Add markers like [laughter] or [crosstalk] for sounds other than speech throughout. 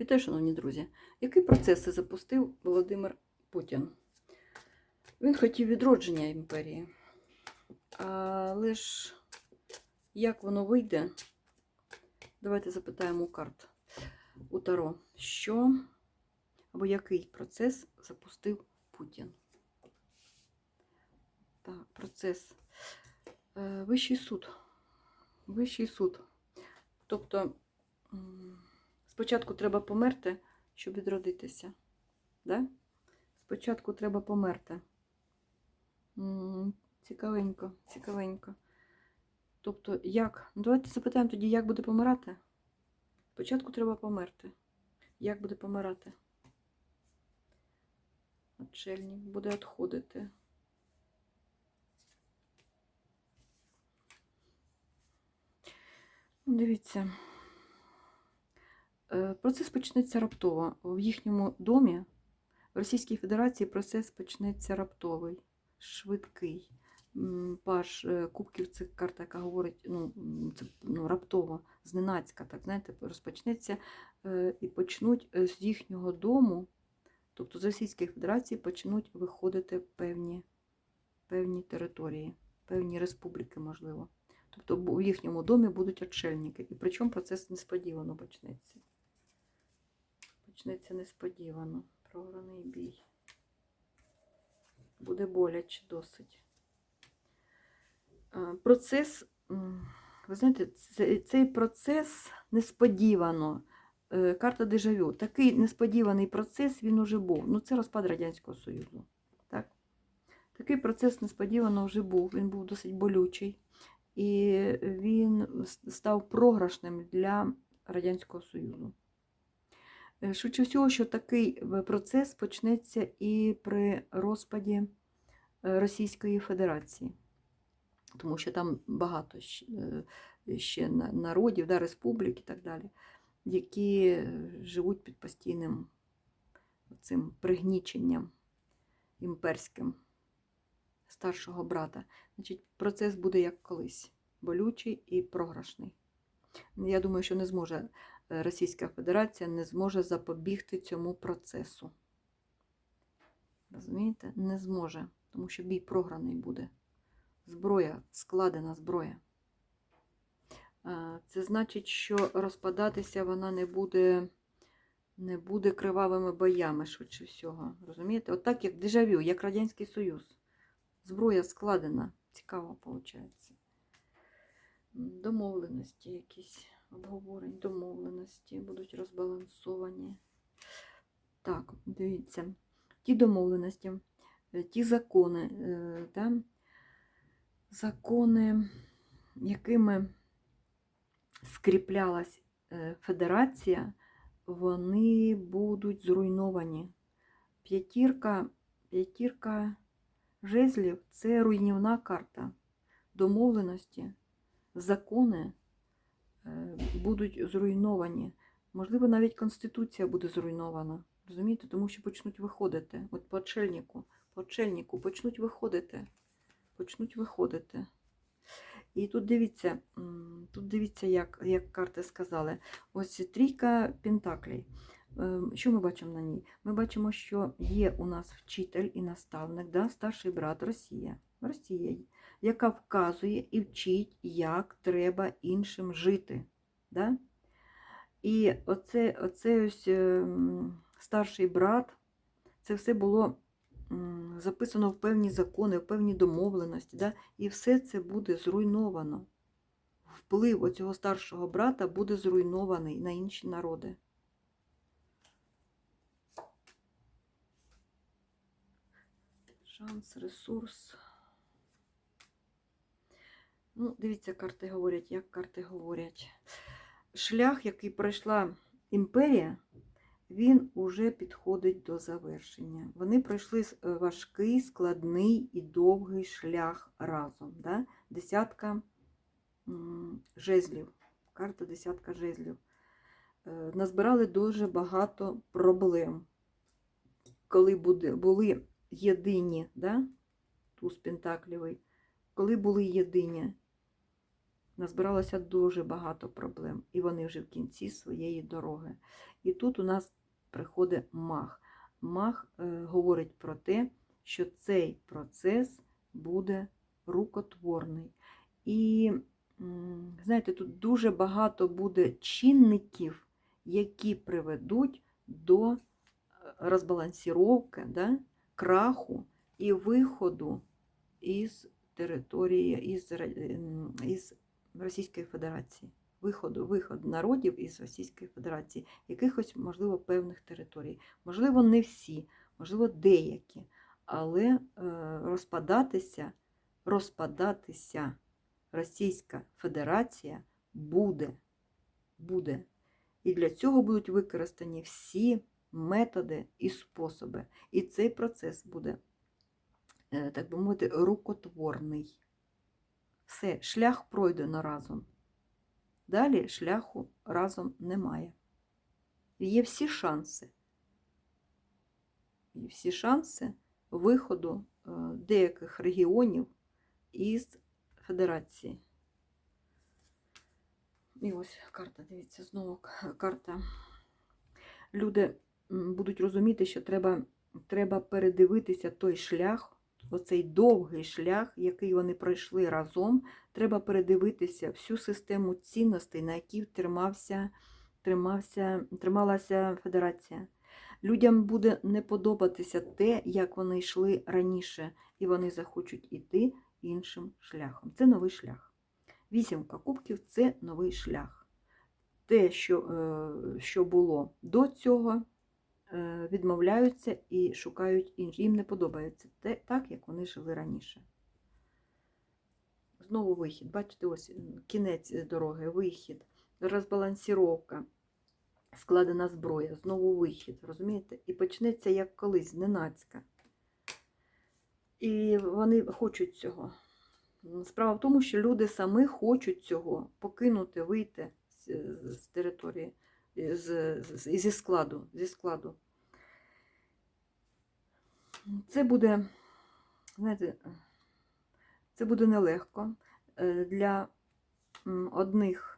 Вітаю, шановні друзі. Які процеси запустив Володимир Путін? Він хотів відродження імперії. Але ж як воно вийде? Давайте запитаємо у карт у Таро, що або який процес запустив Путін? Так, процес. Е, Вищий суд. Вищий суд. Тобто. Спочатку треба померти, щоб відродитися. Да? Спочатку треба померти. Цікавенько, цікавенько. Тобто, як? Ну, давайте запитаємо тоді, як буде помирати. Спочатку треба померти. Як буде помирати? Отшельник буде відходити. Ну, Дивіться. Е, Процес почнеться раптово. В їхньому домі в Російській Федерації процес почнеться раптовий, швидкий. Паш е, Кубків це карта, яка говорить ну, це, ну, раптово, зненацька, так знаєте, розпочнеться е, і почнуть з їхнього дому, тобто з Російської Федерації почнуть виходити певні, певні території, певні республіки, можливо. Тобто в їхньому домі будуть отшельники. І причому процес несподівано почнеться. Почнеться несподівано. Програний бій. Буде боляче досить. Е, Процес, ви знаєте, цей процес несподівано. Е, Карта дежавю. Такий несподіваний процес він уже був. Ну, це розпад Радянського Союзу. Так? Такий процес несподівано вже був. Він був досить болючий. І він став програшним для Радянського Союзу. Е, Швидше всього, що такий е, процес почнеться і при розпаді е, Російської Федерації, тому що там багато ще народів, да, республік і так далі, які живуть під постійним цим пригніченням імперським старшого брата. Значить, процес буде як колись болючий і програшний. Я думаю, що не зможе Російська Федерація не зможе запобігти цьому процесу. Розумієте? Не зможе, тому що бій програний буде. Зброя, складена зброя. Е, Це значить, що розпадатися вона не буде, не буде кривавими боями, швидше всього. Розумієте? Отак, як дежавю, як Радянський Союз. Зброя складена. Цікаво, виходить. Домовленості якісь обговорень, домовленості будуть розбалансовані. Так, дивіться, ті домовленості, е, ті закони, е, да, закони, якими скріплялась е, федерація, вони будуть зруйновані. П'ятірка, п'ятірка жезлів це руйнівна карта. Домовленості, закони е, будуть зруйновані. Можливо, навіть Конституція буде зруйнована. Розумієте? Тому що почнуть виходити. От по очельнику, по очельнику почнуть виходити. Почнуть виходити. І тут дивіться, тут дивіться, як, як карти сказали. Ось трійка пентаклей. Ем, Що ми бачимо на ній? Ми бачимо, що є у нас вчитель і наставник, да, старший брат Росія. Росія, яка вказує і вчить, як треба іншим жити. Да? І оце, оце ось ем, старший брат, це все було записано в певні закони, в певні домовленості, да? і все це буде зруйновано. Вплив оцього старшого брата буде зруйнований на інші народи. Шанс, ресурс. Ну, дивіться, карти говорять, як карти говорять. Шлях, який пройшла імперія, він уже підходить до завершення. Вони пройшли е, важкий, складний і довгий шлях разом. Да? Десятка жезлів. Карта десятка жезлів. Е, Назбирали дуже багато проблем. Коли були єдині, да? туз Пентаклівий, коли були єдині, назбиралося дуже багато проблем, і вони вже в кінці своєї дороги. І тут у нас приходить мах. Мах е, говорить про те, що цей процес буде рукотворний. І, знаєте, тут дуже багато буде чинників, які приведуть до е, розбалансіровки, да, краху і виходу із території, із, із Російської Федерації. Виходу, виход народів із Російської Федерації, якихось, можливо, певних територій. Можливо, не всі, можливо, деякі. Але е, розпадатися, розпадатися Російська Федерація буде. буде. І для цього будуть використані всі методи і способи. І цей процес буде, е, так би мовити, рукотворний. Все, шлях пройдено разом. Далі шляху разом немає. Є всі шанси. Є всі шанси виходу е, деяких регіонів із Федерації. І ось карта, дивіться, знову карта. Люди будуть розуміти, що треба, треба передивитися той шлях, оцей довгий шлях, який вони пройшли разом. Треба передивитися всю систему цінностей, на якій тримався, тримався, трималася Федерація. Людям буде не подобатися те, як вони йшли раніше, і вони захочуть іти іншим шляхом. Це новий шлях. Вісімка кубків це новий шлях. Те, що, е, що було до цього, відмовляються і шукають інші. Їм не подобається те, так, як вони жили раніше. Знову вихід. Бачите, ось кінець дороги, вихід, розбалансіровка, складена зброя, знову вихід. Розумієте? І почнеться як колись, зненацька. І вони хочуть цього. Справа в тому, що люди самі хочуть цього покинути, вийти з, з території, з, з, зі складу. Зі складу. Це буде, знаєте, це буде нелегко. Е, Для одних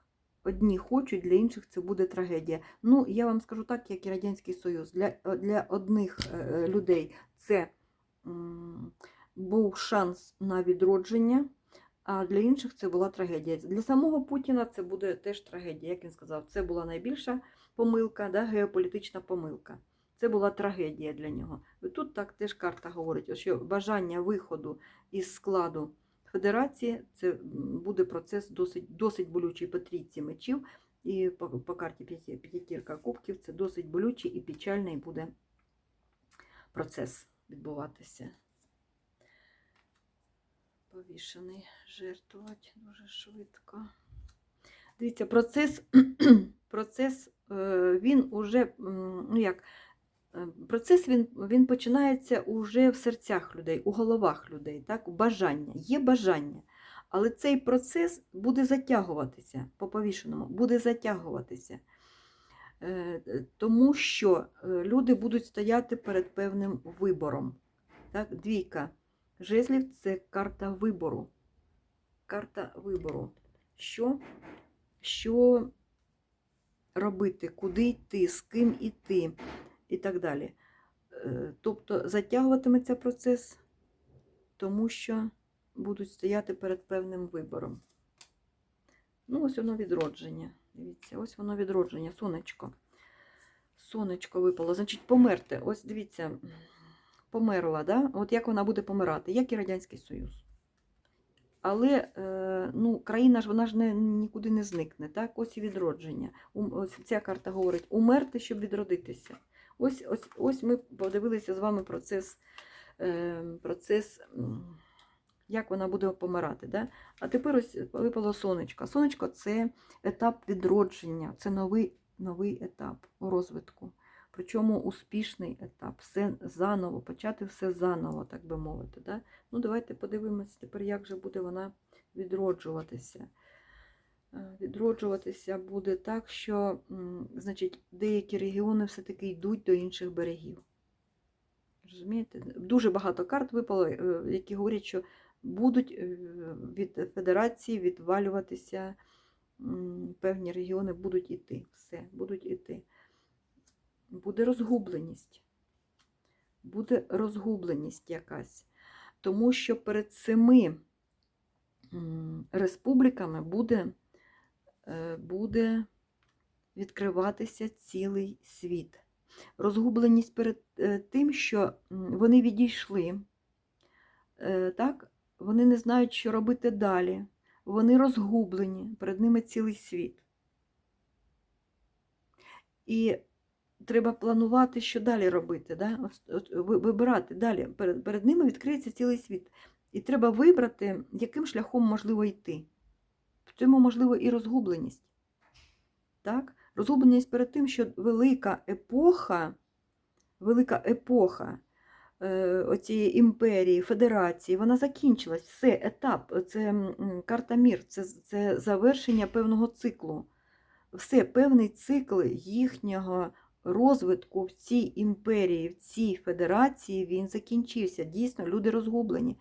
одні хочуть, для інших це буде трагедія. Ну, я вам скажу так, як і Радянський Союз. Для, для одних е, людей це був шанс на відродження, а для інших це була трагедія. Для самого Путіна це буде теж трагедія. Як він сказав, це була найбільша помилка, да, геополітична помилка. Це була трагедія для нього. І Тут так теж карта говорить, що бажання виходу із складу федерації це буде процес досить, досить болючий по трійці мечів. І по, по карті п'яті- п'ятірка кубків це досить болючий і печальний буде процес відбуватися. Повішений жертвувати дуже швидко. Дивіться, процес, [clears throat] процес е, він уже, ну як, е, процес він, він починається уже в серцях людей, у головах людей, так? бажання. Є бажання. Але цей процес буде затягуватися по повішеному, буде затягуватися. Е, Тому що люди будуть стояти перед певним вибором. Так? Двійка жезлів це карта вибору. Карта вибору. Що, що робити, куди йти, з ким йти і так далі. Е, Тобто затягуватиметься процес, тому що будуть стояти перед певним вибором. Ну, ось воно відродження. Дивіться, ось воно відродження, сонечко. Сонечко випало. Значить, померти. Ось дивіться, померла, да? От як вона буде помирати, як і Радянський Союз. Але е, ну, країна ж вона ж не, нікуди не зникне. Так? Ось і відродження. Ось ця карта говорить: умерти, щоб відродитися. Ось, ось, ось ми подивилися з вами процес, е, процес як вона буде помирати. Да? А тепер ось випало сонечко. Сонечко це етап відродження, це новий, новий етап розвитку. Причому успішний етап, все заново, почати все заново, так би мовити. Да? Ну, давайте подивимося тепер, як же буде вона відроджуватися. Е, Відроджуватися буде так, що значить, деякі регіони все-таки йдуть до інших берегів. Розумієте? Дуже багато карт випало, е, які говорять, що будуть е, від федерації відвалюватися певні регіони, будуть іти. Все, будуть іти. Буде розгубленість. Буде розгубленість якась. Тому що перед цими республіками буде, е, буде відкриватися цілий світ. Розгубленість перед е, тим, що вони відійшли, е, так? вони не знають, що робити далі. Вони розгублені, перед ними цілий світ. І треба планувати, що далі робити. Да? Вибирати далі. Перед, перед ними відкриється цілий світ. І треба вибрати, яким шляхом можливо йти. В цьому можливо і розгубленість. Так? Розгубленість перед тим, що велика епоха, велика епоха е, оцієї імперії, федерації, вона закінчилась. Все, етап, це карта мір, це, це завершення певного циклу. Все, певний цикл їхнього розвитку в цій імперії, в цій федерації, він закінчився. Дійсно, люди розгублені.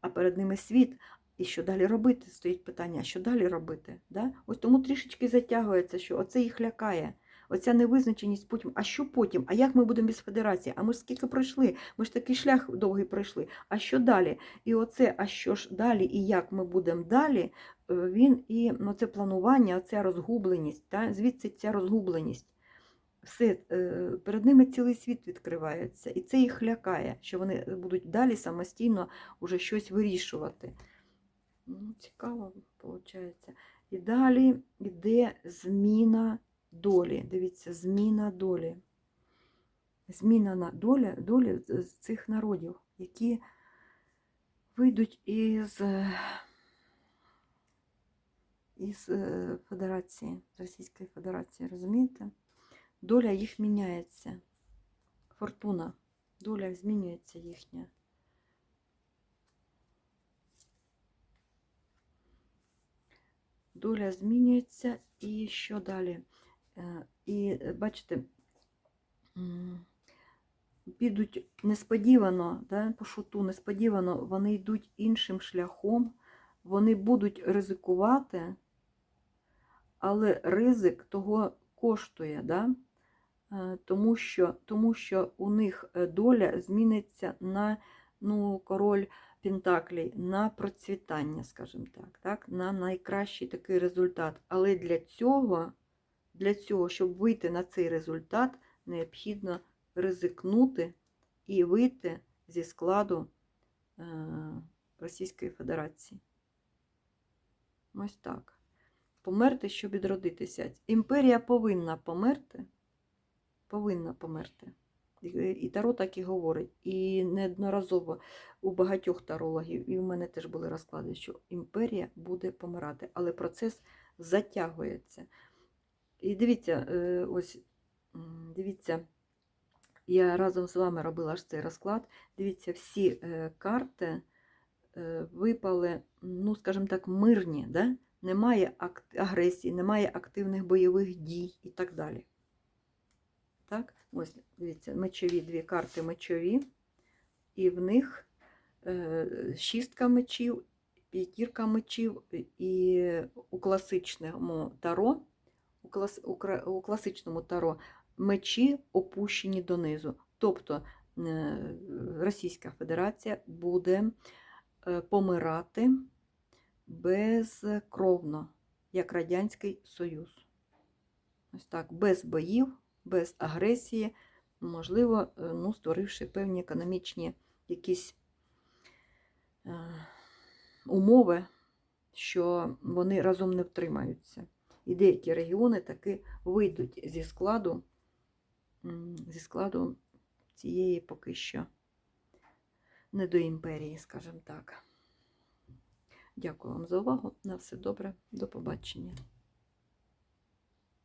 А перед ними світ. І що далі робити? Стоїть питання, що далі робити? Да? Ось тому трішечки затягується, що оце їх лякає. Оця невизначеність потім. А що потім? А як ми будемо без федерації? А ми ж скільки пройшли? Ми ж такий шлях довгий пройшли. А що далі? І оце, а що ж далі, і як ми будемо далі, е, він і ну, це планування, оця розгубленість, та? звідси ця розгубленість. Все, е, перед ними цілий світ відкривається, і це їх лякає, що вони будуть далі самостійно уже щось вирішувати. Ну, цікаво, виходить. І далі йде зміна долі. Дивіться, зміна долі. Зміна на долі, долі цих народів, які вийдуть із, е, із е, Федерації, Російської Федерації, розумієте? Доля їх міняється. Фортуна. Доля змінюється їхня. Доля змінюється, і що далі? Е, І е, бачите, підуть несподівано, да, по шуту, несподівано, вони йдуть іншим шляхом, вони будуть ризикувати, але ризик того коштує, да? Е, тому, що, тому що у них е, доля зміниться на ну, король Пентаклей, на процвітання, скажімо так, так, на найкращий такий результат. Але для цього, для цього, щоб вийти на цей результат, необхідно ризикнути і вийти зі складу е, Російської Федерації. Ось так. Померти, щоб відродитися. Імперія повинна померти. Повинна померти. І- Таро так і говорить. І неодноразово у багатьох тарологів, і в мене теж були розклади, що імперія буде помирати, але процес затягується. І дивіться, е, ось дивіться, я разом з вами робила ж цей розклад. Дивіться, всі е, карти е, випали, ну, скажімо так, мирні. Да? Немає агресії, немає активних бойових дій і так далі. Так, ось дивіться, мечові дві карти мечові, і в них е, шістка мечів, п'ятірка мечів, і у класичному таро, у, клас, у, у класичному таро мечі опущені донизу. Тобто е, Російська Федерація буде е, помирати безкровно, як Радянський Союз. Ось так, без боїв, без агресії, можливо, е, ну, створивши певні економічні якісь е, умови, що вони разом не втримаються. І деякі регіони таки вийдуть зі складу, зі складу цієї поки що недоімперії, скажімо так. Дякую вам за увагу. На все добре. До побачення.